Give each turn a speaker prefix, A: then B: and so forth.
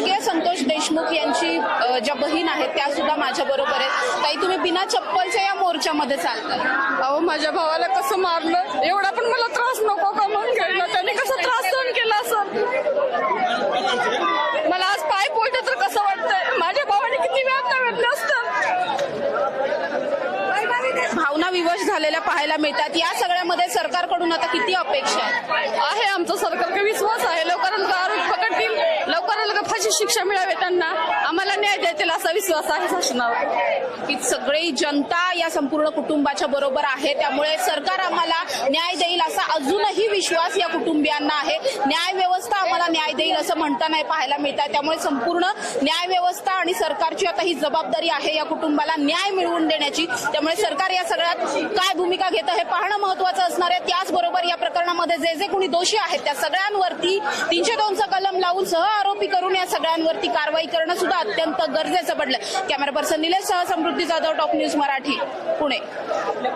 A: स्वर्गीय संतोष देशमुख यांची ज्या बहीण आहेत त्या सुद्धा माझ्या बरोबर आहेत. काही तुम्ही बिना चप्पलच्या या मोर्चामध्ये चालतात
B: अहो माझ्या भावाला कसं मारलं? एवढा पण मला त्रास नको का म्हणून घडला कसं त्रास सहन केला असं मला आज पाय पोळत तर कसं वाटतंय? माझ्या भावाने किती व्यापना भेटलं असत?
A: भावना विवश झालेल्या पाहायला मिळतात. या सगळ्यामध्ये सरकारकडून आता किती अपेक्षा
B: आहे आमचं सरकार विश्वास आहे. लोक लवकरात शिक्षा मिळावी त्यांना. आम्हाला न्याय देतील असा विश्वास आहे शासनावर.
A: की सगळी जनता या संपूर्ण कुटुंबाच्या बरोबर आहे. त्यामुळे सरकार आम्हाला न्याय देईल असा अजूनही विश्वास या कुटुंबियांना आहे. न्याय व्यवस्था आम्हाला न्याय देईल असं म्हणता नाही पाहायला मिळत आहे त्यामुळे संपूर्ण न्याय व्यवस्था आणि सरकारची आता ही जबाबदारी आहे या कुटुंबाला न्याय मिळवून देण्याची. त्यामुळे सरकार या सगळ्यात काय भूमिका घेतं हे पाहणं महत्वाचं असणार आहे. त्याचबरोबर या प्रकरणामध्ये जे जे कोणी दोषी आहेत त्या सगळ्यांवरती तीनशे दोन राहुल सह आरोपी करून या सगळ्यांवरती कारवाई करणं सुद्धा अत्यंत गरजेचं पडलं. कॅमेरा पर्सन निलेश सह समृद्धी जाधव टॉप न्यूज मराठी पुणे.